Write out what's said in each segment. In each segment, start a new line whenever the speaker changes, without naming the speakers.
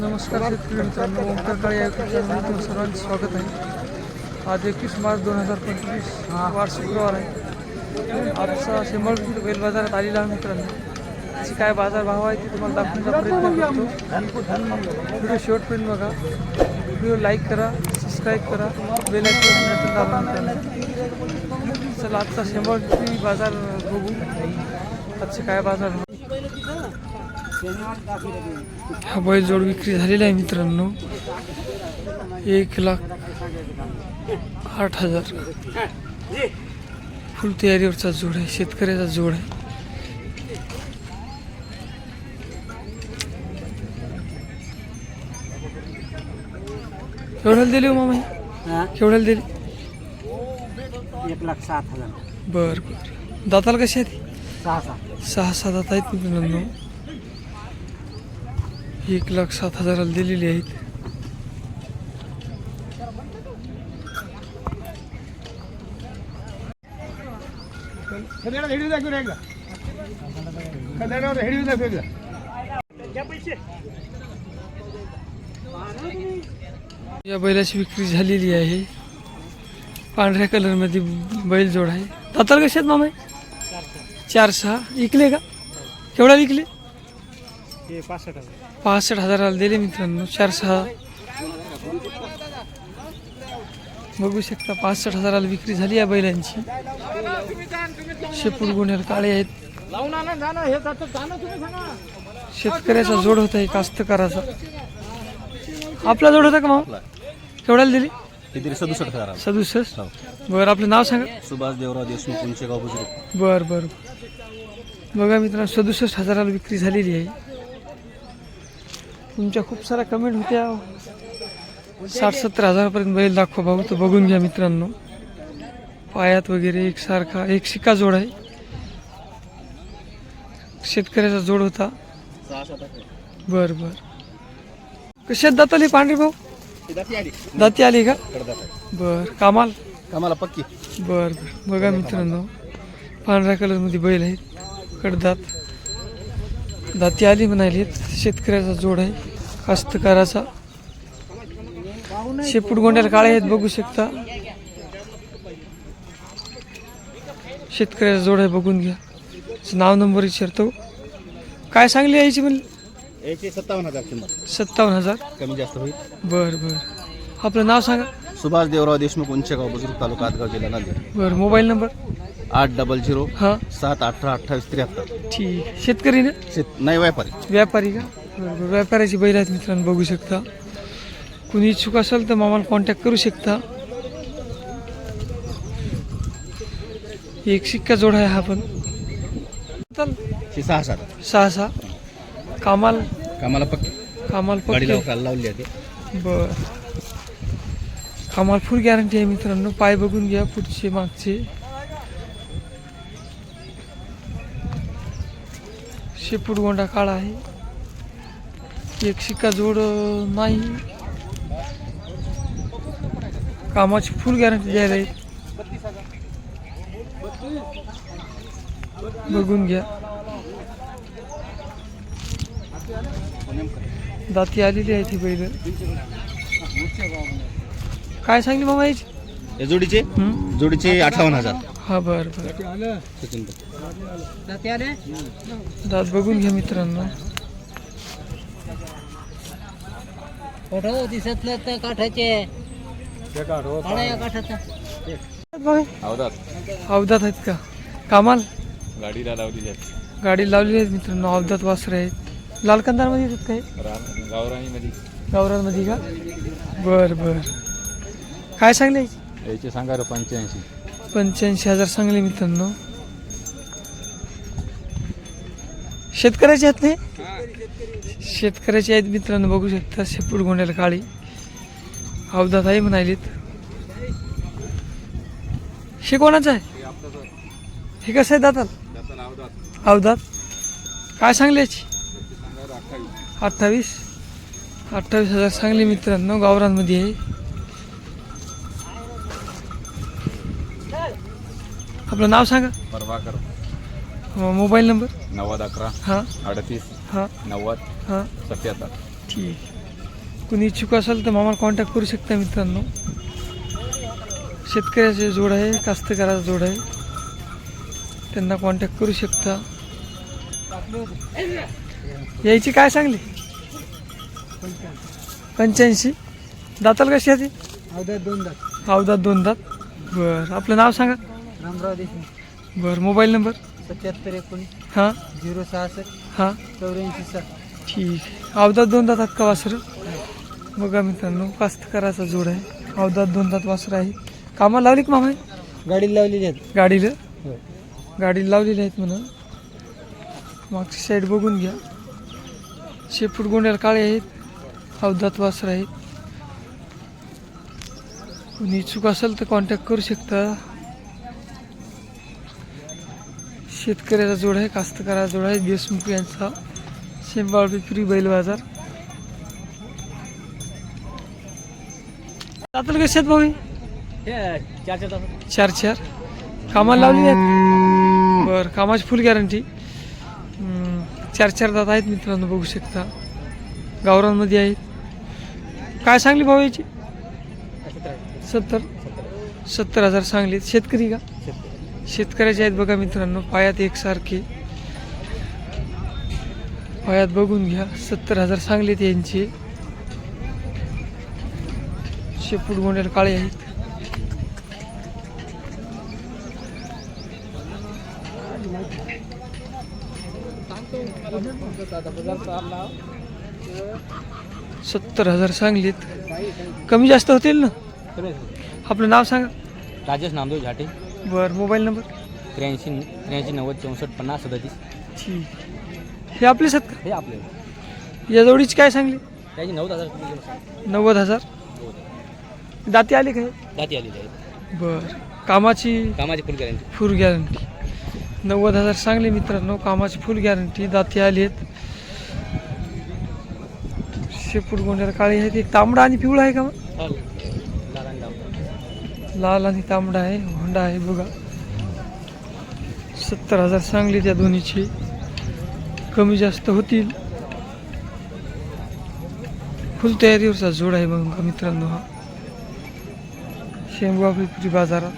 नमस्कार शेतकरी मित्रांनो ओमकार काळे या YouTube सर्वांचं स्वागत आहे. आज एकवीस मार्च दोन हजार पंचवीस वार शुक्रवार आहे. आजचा शंभर बैल बाजारात आलेला आहे मित्रांनो. त्याची काय बाजार भाव आहे ते तुम्हाला दाखवण्याचा प्रयत्न करतो. व्हिडिओ शेवटपर्यंत बघा. व्हिडिओ लाईक करा सबस्क्राईब करा बेल आयकॉन चला आजचा शंभर बाजार बघू. आजचे काय बाजार हा बैल जोड विक्री झालेला आहे मित्रांनो. एक लाख आठ हजार. फुल तयारीवरचा जोड आहे शेतकऱ्याचा जोड आहे. केवढ्याला दिली हो मामा? केवढ्याला दिली?
एक लाख सात हजार.
बर बर. दाताला कशी आहे ती?
सहा. सहा
सहा सात दात आहेत मित्रांनो. एक लाख सात हजाराला दिलेली आहेत. या बैलाची विक्री झालेली आहे. पांढऱ्या कलरमध्ये बैल जोड आहे. दातार कशी आहेत मामा? चार सहा विकले का? केवढा विकले?
पासष्ट हजार.
पासष्ट हजाराला दिले मित्रांनो चार सहा. बघू शकता पासष्ट हजाराला विक्री झाली या बैलांची. शेपूट गुन्ह्याला काळे आहेत.
हे
शेतकऱ्याचा जोड होता आहे कास्तकाराचा. आपला जोड होता का मामा? केवढ्याला दिली?
किती सदुसष्ट हजार
सदुसष्ट? बरं आपलं नाव सांगा.
सुभाष देवराव देशमुख बुजुर्ग.
बर बर. बघा मित्रांनो सदुसष्ट हजाराला विक्री झालेली आहे. तुमच्या खूप साऱ्या कमेंट होत्या. साठ सत्तर हजारापर्यंत बैल दाखवा भाऊ तर बघून घ्या मित्रांनो. पायात वगैरे एकसारखा एक शिक्का जोड आहे. शेतकऱ्याचा जोड होता. बर बर. कशात दाताली पांढरे भाऊ? दाती आली का? बर कामाल?
कामाला पक्की.
बर बर. बघा मित्रांनो पांढऱ्या कलरमध्ये बैल आहेत. कडदात. दाती आली म्हणालीत शेतकऱ्याचा जोड आहे कास्तकाराचा. शेपूट गोंड्याला काळे आहेत बघू शकता. शेतकऱ्याचा जोड आहे बघून घ्या. नाव नंबर विचारतो. काय सांगली यायची म्हणली?
सत्तावन्न हजार किंमत.
सत्तावन्न हजार.
कमी जास्त होईल.
बर बर. आपलं नाव सांगा.
सुभाष देवराव देशमुख उंचेगाव बुजुर्ग तालुका आतगाव जिल्हा नांदेड.
बरं मोबाईल नंबर?
आठ डबल झिरो
हां.
सात अठरा अठ्ठावीस त्र्याहत्तर.
ठीक. आहे. शेतकरी ना?
शेत नाही व्यापारी.
व्यापारी का? बरोबर व्यापाऱ्याची बैल आहेत मित्रांनो बघू शकता. कुणी इच्छुक असेल तर मामाला कॉन्टॅक्ट करू शकता. एक शिक्का जोड आहे हा पण. चल.
शी सहा सात
सहा सहा कामाल.
कामाला पक्की.
कामाल
गाडी
पक्के
लाव लावली आहे ते.
बर. कामाल फुल गॅरंटी आहे मित्रांनो. पाय बघून घ्या पुढचे मागचे. शेपूट गोंडा काळा आहे. एक शिक्का जोड नाही. कामाची फुल गॅरंटी द्यायला आहे. बघून घ्या. दाती आलेली आहे ती बैल. काय सांगली मामा याची?
या जोडीचे? जोडीचे अठ्ठावन्न हजार.
हा बर दात बघून घ्या मित्रांनो.
दिसत नाही तर काठाचे.
अवधात
आहेत का? कामाल?
गाडीला लावली जाते
गाडी लावलेली आहेत मित्रांनो अवधात वासरे आहेत. लाल कंदारमध्ये येतात काय
गावराणीमध्ये.
गावरांमध्ये का? बर बर. काय सांगले?
याचे सांगा पंच्याऐंशी.
पंच्याऐंशी हजार सांगले मित्रांनो. शेतकऱ्याचे आहेत नाही? शेतकऱ्याचे आहेत मित्रांनो बघू शकता शेपूट गोंड्याला काळी. अवधात आहे म्हणालीत हे कोणाचं आहे? हे कसं आहे दाताल? अवधात काय सांगले याची? अठ्ठावीस. अठ्ठावीस हजार सांगली मित्रांनो गावरांमध्ये आहे. आपलं नाव सांगा.
प्रभाकर.
अं, मोबाईल नंबर?
नव्वद अकरा.
हां.
अडतीस.
हां.
नव्वद.
हां.
सत्याहत्तर.
ठीक कुणी इच्छुक असेल तर मामा कॉन्टॅक्ट करू शकता मित्रांनो. शेतकऱ्याचे जोड आहे कास्तकाराचा जोड आहे. त्यांना कॉन्टॅक्ट करू शकता. यायची काय सांगली? पंच्याऐंशी. दाताल कशी आहे ती?
दोन दात.
अवधात दोन दात. बरं. आपलं नाव सांगा.
रामराव देशमुख.
बरं मोबाईल नंबर?
सत्याहत्तर एकोणीस.
हां.
झिरो सहासष्ट.
हां.
चौऱ्याऐंशी सात
ठीक. आहे अवधात दोन दातात का वासर? बघा मित्रांनो कास्तकाराचा जोड आहे. अवधात दोन दात वासर आहे. कामाला लावली का मामा?
गाडी लावलेली आहेत.
गाडीला?
हो.
गाडीला लावलेली आहेत म्हणून मागची साईड बघून घ्या. शेपूट गोंड्याला काळे आहेत. अवधात वासर आहेत. कोणी इच्छुक असेल तर कॉन्टॅक्ट करू शकता. शेतकऱ्याचा जोड आहे कास्तकाराचा जोड आहे देशमुख यांचा शेंबाळ विक्री बैल बाजार. जाताल कसे आहेत भाऊ? हे?
चार चार तास
चार चार. कामाला लावली आहेत? बरं कामाची फुल गॅरंटी चार चार दात आहेत मित्रांनो बघू शकता. गावरांमध्ये आहेत. काय सांगली भाऊ याची? सत्तर. सत्तर हजार सांगलीत. शेतकरी का? शेतकऱ्याचे आहेत बघा मित्रांनो पायात एकसारखे पायात बघून घ्या सत्तर हजार सांगलीत यांचे. शेपूट गोंड्याला काळे आहेत. सत्तर हजार सांगलीत. कमी जास्त होतील ना? आपलं नाव सांगा.
राजेश नामदेव झाटे.
बरं मोबाईल नंबर?
त्र्याऐंशी त्र्याऐंशी नव्वद चौसष्ट पन्नास सदतीस.
ठीक. हे आपले सत
हे आपले.
या जोडीची काय सांगली?
त्याची नऊ हजार?
नव्वद हजार? दाती आली काय
जाती आलेली आहे.
बरं. कामाची?
कामाची फुल गॅरंटी
फुल गॅरंटी नव्वद हजार सांगले मित्रांनो कामाची फुल गॅरंटी दाती आली आहेत. शेपूट गोंड्याला काळी आहेत. एक तांबडा आणि पिवळा आहे का मग?
लाल आणि
तांबडा आहे होंडा आहे बघा. सत्तर हजार सांगली त्या दोन्हीची. कमी जास्त होतील. फुल तयारीवरचा जोड आहे मग मित्रांनो हा. शेंबा पिपरी बाजारात.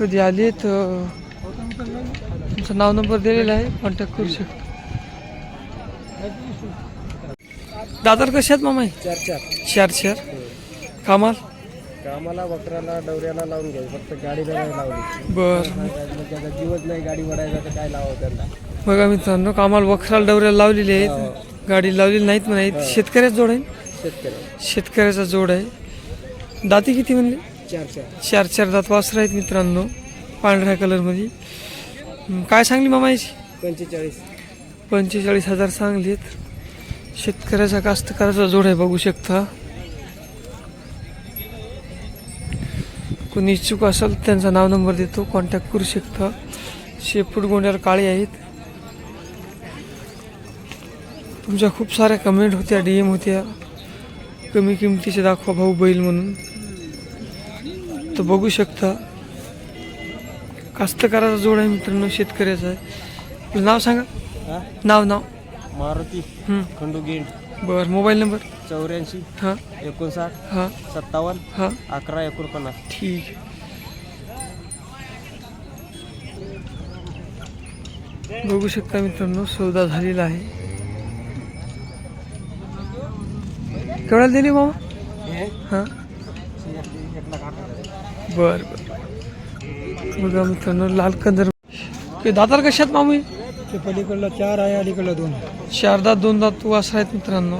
कधी आले तर तुमचं नाव नंबर दिलेला आहे कॉन्टॅक्ट करू शकता. दादर कशात मामा
चार चार.
चार चार. कामाल?
कामाला वक्राला डवऱ्याला लावून घ्यावी फक्त गाडीला नाही लावली.
बर.
त्याचा जीवच नाही गाडी वडायचा तर काय लावावं त्यांना?
बघा मित्रांनो कामाला वखराला डवऱ्याला लावलेली आहेत. गाडी लावलेली नाहीत म्हणायत. शेतकऱ्याचा जोड आहे?
शेतकरी.
शेतकऱ्याचा जोड आहे. दाती किती म्हणले?
चार चार.
चार चार दात वासर आहेत मित्रांनो पांढऱ्या कलरमध्ये. हं, काय सांगली मामा याची?
पंचेचाळीस.
पंचेचाळीस हजार सांगलीत. शेतकऱ्याचा कास्तकाराचा जोड आहे बघू शकता. कोणी इच्छुक असेल त्यांचा नाव नंबर देतो कॉन्टॅक्ट करू शकता. शेपूट गोंड्याला काळे आहेत. तुमच्या खूप साऱ्या कमेंट होत्या डी एम होत्या. कमी किमतीचे दाखवा भाऊ बैल म्हणून. तर बघू शकता. कास्तकाराचा जोड आहे मित्रांनो शेतकऱ्याचा आहे. नाव सांगा. नाव नाव.
मारुती. खंडू गेंड.
बरं मोबाईल नंबर?
चौऱ्याऐंशी
हां.
एकोणसाठ
हां.
सत्तावन्न
हां.
अकरा एकोणपन्नास.
ठीक. आहे बघू शकता मित्रांनो सौदा झालेला आहे. केवढ्याला दिली मामा? हां? बरं बरं. बघा मित्रांनो लाल कंदर ते दातार कशात मामू?
ते पलीकडलं चार आहे अलीकडलं दोन.
शारदा दोन दात वासर आहेत मित्रांनो.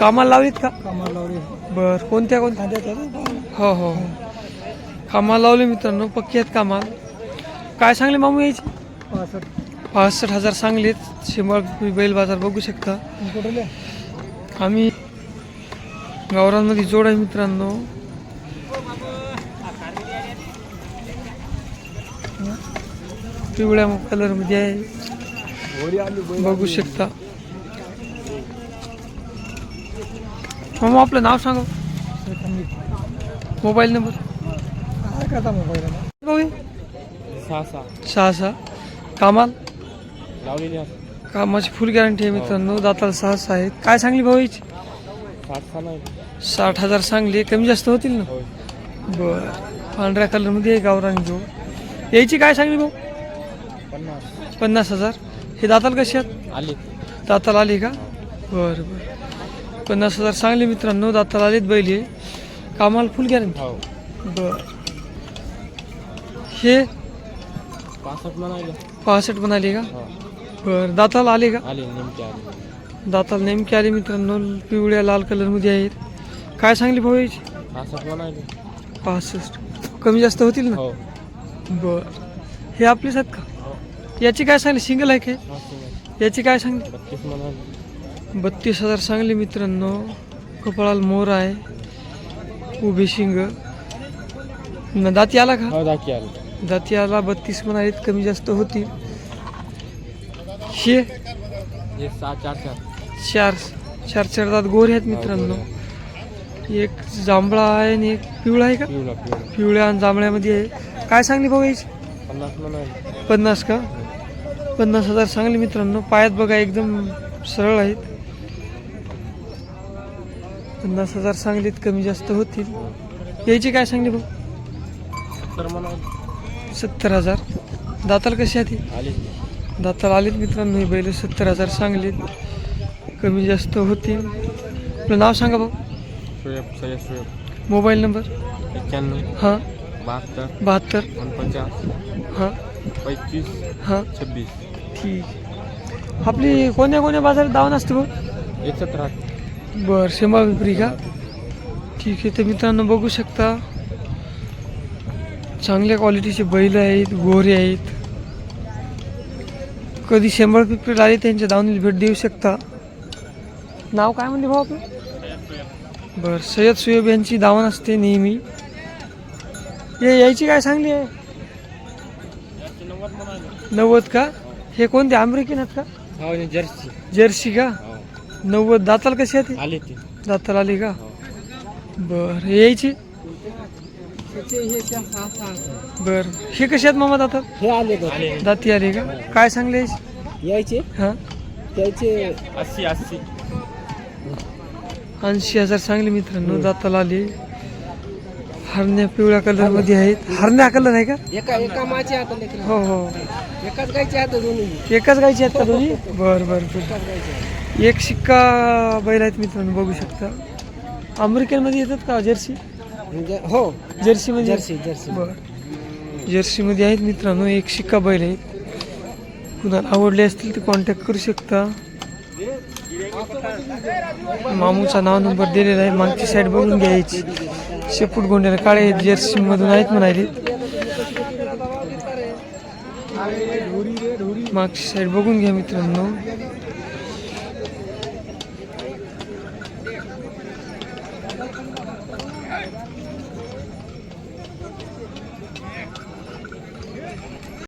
कामाला लावलीत का?
कामाला लावले.
बर कोणत्या कोणत्या? हो हो. कामाला लावले मित्रांनो पक्की आहेत कामाला. काय सांगले मामू यायची?
पासष्ट.
पासष्ट हजार सांगलेत. शिमळ बैल बाजार बघू शकता.
कुठले?
आम्ही गावरांमध्ये जोड आहे मित्रांनो. पिवळ्या कलरमध्ये आहे. बघू शकता. मामा आपलं नाव सांगा. Mobile number.
काय करता मोबाईल
भाऊ. हे?
सहा सहा
सहा सहा कामाल.
लावलेली
कामाची फुल गॅरंटी आहे मित्रांनो. दाताला सहा सहा आहेत. काय सांगली भाऊ याची
साठ
हजार सांगली. कमी जास्त होतील ना? बर. पांढऱ्या कलरमध्ये आहे गावरान जो याची काय सांगली भाऊ?
पन्नास.
पन्नास हजार? हे दाताला कशी आहेत?
आली.
दाताला आली का? बरं बरं. पन्नास हजार सांगली मित्रांनो दाताला आलीत बैल आहे कामाला फुल गॅरंटी
हो.
बर. हे?
पासष्ट म्हणाले.
पासष्ट आली का?
हो.
बरं दाताला आली का?
आली नेमकी आली.
दाताला नेमके आले मित्रांनो पिवळ्या लाल कलरमध्ये आहेत. काय सांगली भाऊ याची?
पासष्ट म्हणाले.
पासष्ट. कमी जास्त होतील ना?
हो.
बर. हे आपलेच आहेत का? याची काय सांगली? सिंगल आहे काय? याची काय सांगली?
बत्तीस
हजार सांगली मित्रांनो. कपाळाला मोर आहे. उभी शिंग. दाती आला का?
हो दाखी आली.
दाती आला बत्तीस कमी जास्त होतील. हे
हे सहा चार चार.
चार दात गोरे आहेत मित्रांनो. एक जांभळा आहे आणि एक पिवळा आहे का? पिवळ्या आणि जांभळ्यामध्ये आहे. काय सांगली भाऊ याची?
पन्नास
का? पन्नास हजार सांगली मित्रांनो. पायात बघा एकदम सरळ आहेत. पन्नास हजार सांगलीत कमी जास्त होतील. याची काय सांगली भाऊ?
सत्तर
हजार. दाताल कशी
आली
दाताला आलीत मित्रांनो ही बैल सत्तर हजार सांगलीत कमी जास्त होतील. आपलं नाव सांगा भाऊ.
Shoaib Sayyed Shoaib
mobile number?
एक्क्याण्णव
हां.
बहात्तर.
बहात्तर. हां.
पंचवीस.
हां.
छब्बीस.
ठीक आपली कोण्या कोण्या बाजारात दावण असते
राहत.
बर शेंबा पिपरी का? ठीक आहे तर मित्रांनो बघू शकता. चांगल्या क्वालिटीचे बैल आहेत गोरे आहेत. कधी शेंबळ पिपरीला आले त्यांच्या दावणीला भेट देऊ शकता. नाव काय म्हणले भाऊ आपलं? बर सय्यद सुयब यांची दावण असते नेहमी. ये यायची काय सांगली आहे? नव्वद का? हे कोणते अमेरिकन आहेत का?
हो जर्सी.
जर्सी का?
हो.
नव्वद दाताल कशी आहे ती?
आली ती.
दाताला आली का? बर यायची? बर. हे कशी आहेत मामा दातात
हे आले
दाती आली का? काय सांगले यायची?
यायचे?
हा?
त्याचे अस्सी अस्सी.
ऐंशी हजार सांगले मित्रांनो दाताला आली. हरण्या पिवळ्या कलरमध्ये आहेत. हरण्या कलर आहे का?
एका एका माचे आता लेकरं.
हो हो.
एकाच गायचे आता दोन्ही.
एकाच गायची आहेत का दोन्ही? बर बर बर. एक शिक्का बैल आहेत मित्रांनो बघू शकता. अमेरिकनमध्ये येतात का जर्सी?
म्हणजे हो.
जर्सी म्हणजे
जर्सी जर्सी.
बर. जर्सीमध्ये आहेत मित्रांनो एक शिक्का बैल आहेत कुणाला आवडले असतील तर कॉन्टॅक्ट करू शकता. मामूचा नाव नंबर दिलेला आहे. मागची साईड बघून घ्यायची. शेपूट गोंड्याला काळे जर्सीमधून आहेत म्हणाले मागची साईड बघून घ्या मित्रांनो.